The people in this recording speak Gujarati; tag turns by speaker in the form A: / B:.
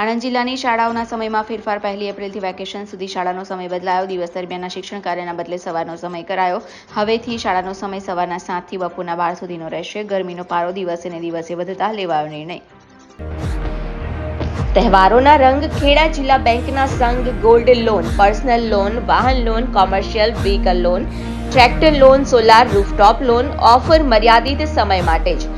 A: આણંદ જિલ્લાની શાળાઓના સમયમાં ફેરફાર પહેલી એપ્રિલથી વેકેશન સુધી શાળાનો સમય બદલાયો. દિવસ દરમિયાનના શિક્ષણ કાર્યના બદલે સવારનો સમય કરાયો. હવેથી શાળાનો સમય સવારના સાતથી બપોરના બાર સુધીનો રહેશે. ગરમીનો પારો દિવસે ને દિવસે વધતા લેવાયો નિર્ણય.
B: તહેવારોના રંગ ખેડા જિલ્લા બેંકના સંઘ ગોલ્ડ લોન, પર્સનલ લોન, વાહન loan, commercial vehicle loan, tractor loan, solar rooftop loan, offer મર્યાદિત સમય માટે જ.